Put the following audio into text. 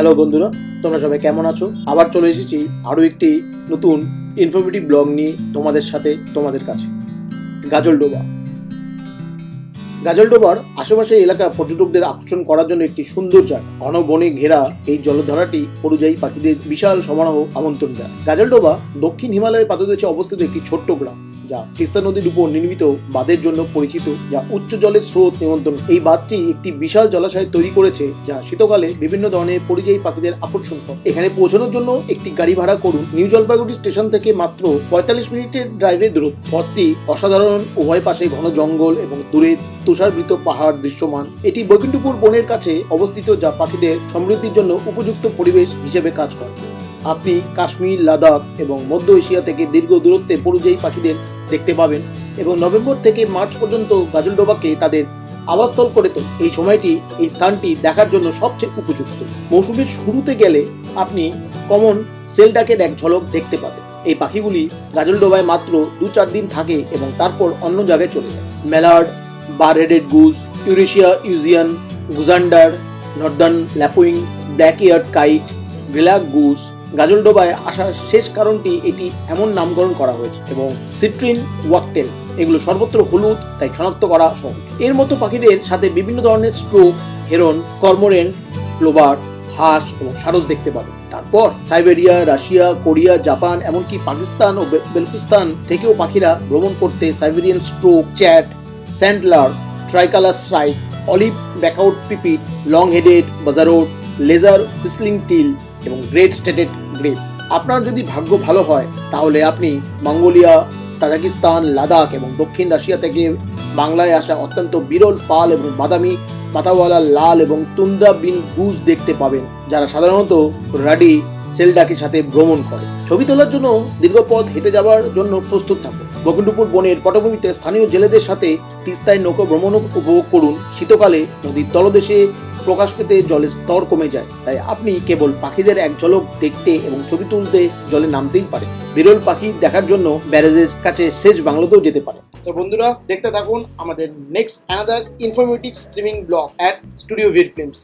Hello বন্ধুরা, তোমরা সবাই কেমন আছো? আবার চলে এসেছি আরও একটি নতুন ইনফরমেটিভ ব্লগ নিয়ে তোমাদের সাথে, তোমাদের কাছে। গাজলডোবা গাজলডোবার আশেপাশের এলাকা পর্যটকদের আকর্ষণ করার জন্য একটি সুন্দর জায়গা। ঘন বনে ঘেরা এই জলধারাটি পরিযায়ী পাখিদের বিশাল সমারোহ আমন্ত্রণ দেয় গাজলডোবা দক্ষিণ হিমালয়ের পাদদেশে অবস্থিত একটি ছোট্ট গ্রাম। যা তিস্তা নদীর উপর নির্মিত বাঁধের জন্য পরিচিত, যা উচ্চ জলের স্রোত নিয়ন্ত্রণ। এই বাঁধটি একটি বিশাল জলাশয় তৈরি করেছে, যা শীতকালে বিভিন্ন ধরনের পরিযায়ী পাখিদের আকর্ষণ করে। এখানে পৌঁছানোর জন্য একটি গাড়ি ভাড়া করুন। নিউ জলপাইগুড়ি স্টেশন থেকে মাত্র পঁয়তাল্লিশ মিনিটের ড্রাইভের দূরত্ব। পথটি অসাধারণ, উভয় পাশে ঘন জঙ্গল এবং দূরে তুষারবৃত পাহাড় দৃশ্যমান। এটি বৈকুণ্ঠপুর বনের কাছে অবস্থিত, যা পাখিদের সমৃদ্ধির জন্য উপযুক্ত পরিবেশ হিসেবে কাজ করে। আপনি কাশ্মীর, লাদাখ এবং মধ্য এশিয়া থেকে দীর্ঘ দূরত্বে পরিযায়ী পাখিদের দেখতে পাবেন এবং নভেম্বর থেকে মার্চ পর্যন্ত গাজলডোবাকে তাদের আবাসস্থল করে তোলে। এই সময়টি এই স্থানটি দেখার জন্য সবচেয়ে উপযুক্ত। মৌসুমের শুরুতে গেলে আপনি কমন সেলডাকের এক ঝলক দেখতে পাবেন। এই পাখিগুলি গাজলডোবায় মাত্র দু চার দিন থাকে এবং তারপর অন্য জায়গায় চলে যায়। মেলার্ড বা রেডেড goose, Eurasia, wigeon, goosander, northern lapwing black eared kite black goose গাজলডোবায় আসার শেষ কারণটি এটি এমন নামকরণ করা হয়েছে এবং সিট্রিন, ওয়াকটেল, এগুলো সর্বত্র হলুদ, তাই শনাক্ত করা সহজ। এর মতো পাখিদের সাথে বিভিন্ন ধরনের স্ট্রোক, হেরন কর্মোরেন্ট ক্লোবার হাঁস এবং সারস দেখতে পাবেন। তারপর সাইবেরিয়া, রাশিয়া, কোরিয়া, জাপান, এমনকি পাকিস্তান ও বেলুচিস্তান থেকেও পাখিরা ভ্রমণ করতে Siberian stroke, chat, Sandler, tricolour strike, olive backed pipit long headed বাজারোড lesser, whistling teal এবং গ্রেট স্টেটেড গ্রেপ আপনার যদি ভাগ্য ভালো হয়, তাহলে আপনি মঙ্গোলিয়া, তাজাকিস্তান, লাদাখ এবং দক্ষিণ রাশিয়া থেকে বাংলায় আসা অত্যন্ত বিরল পাল এবং বাদামি, পাতাওয়ালা, লাল এবং তুন্দ্রা বিন গুজ দেখতে পাবেন, যারা সাধারণত রাডি সেলডাকের সাথে ভ্রমণ করে। ছবি তোলার জন্য দীর্ঘ পথ হেঁটে যাওয়ার জন্য প্রস্তুত থাকুন। বকুণ্ঠপুর বনের পটভূমিতে স্থানীয় জেলেদের সাথে তিস্তায় নৌকা ভ্রমণ উপভোগ করুন। শীতকালে নদীর তলদেশে প্রকাশ পেতে জলের স্তর কমে যায়। তাই আপনি কেবল পাখিদের এক ঝলক দেখতে এবং ছবি তুলতে জলে নামতেই পারেন। বিরল পাখি দেখার জন্য ব্যারেজের কাছে শেষ বাংলাতেও যেতে পারে তো বন্ধুরা, দেখতে থাকুন আমাদের next another informative streaming blog at studio vid films